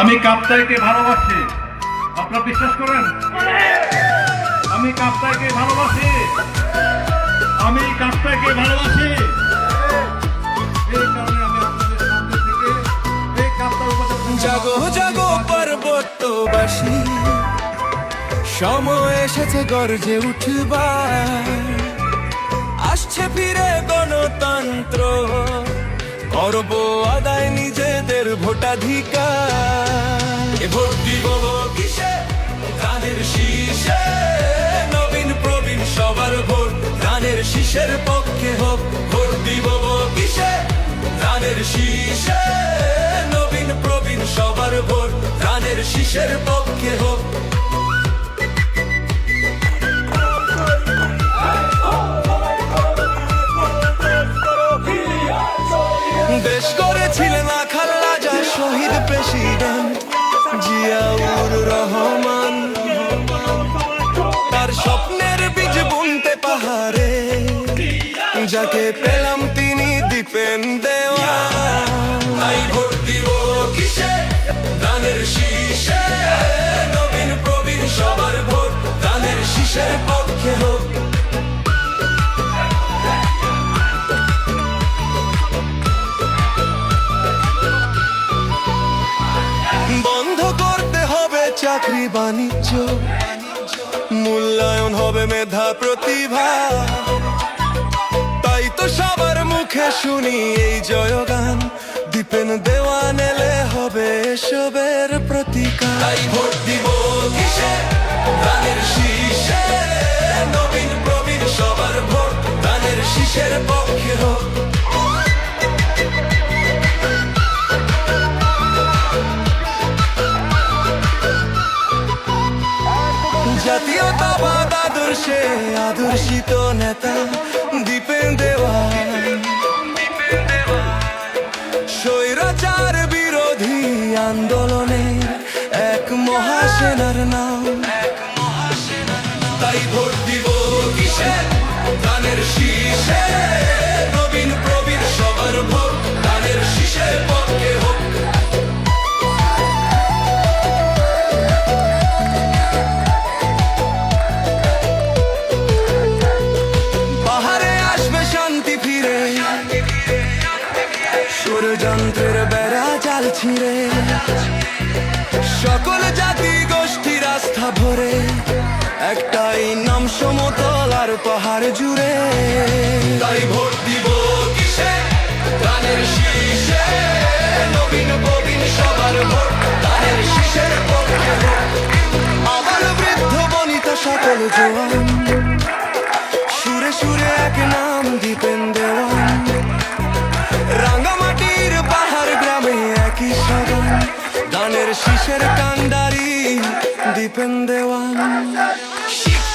আমি কাপ্তাইকে ভালোবাসি। আপনারা বিশ্বাস করেন? আমি কাপ্তাইকে ভালোবাসি। আমি কাপ্তাইকে ভালোবাসি। এই জাগো জাগো পর্বতবাসী। সময় এসেছে, গর্জে উঠবার। আসছে ফিরে গণতন্ত্র। করব আদায় নিজেদের ভোটাধিকার। এ ভোট দিব কিসে? ধানের শীষে। নবীন প্রবীণ সবার ভোট, ধানের শীষের পক্ষে হোক। ভোট দিব কিসে? ধানের শীষে। নবীন প্রবীণ সবার ভোট, ধানের শীষের পক্ষে হোক। যাকে পেলাম তিনি দীপেন দেওয়া তাই ভোট দিব কিসে? দানের শীষে নবীন প্রবীণ সবার ভোট। দানের শীষের পক্ষে হোক। বন্ধ করতে হবে চাকরি বাণিজ্য। মূল্যায়ন হবে মেধা প্রতিভা। শুনি এই জয়গান, দীপেন দেওয়ান এলে হবে এসবের প্রতিকার। তাই ভোট দিব কিসে? দানের শীষে। নবীন প্রবীণ, সবার ভোট দানের শীষের পক্ষে হোক। জাতীয়তাবাদ আদর্শে আদর্শিত নেতা মহাসেনার নাম। তাই ভোট দিব কিসে? ধানের শীষে। নবীন প্রবীণ সবার ভোট ধানের শীষের পক্ষে হোক। পাহাড়ে আসবে শান্তি ফিরে। ষড়যন্ত্রের বেড়া জাল ছিঁড়ে। সকল জাতি পাহাড় জুড়ে। তাই ভোট দিব কিসে? ধানের শীষে। নবীন প্রবীণ সবার ভোট ধানের শীষের পক্ষে। আবার বৃদ্ধ বনিতা সকল জোয়ান। সুরে সুরে এক নাম দীপেন দেওয়ান। রাঙ্গামাটির পাহাড় গ্রামে একই সাগর। গানের শীষের কান্ডারি দীপেন দেওয়ান।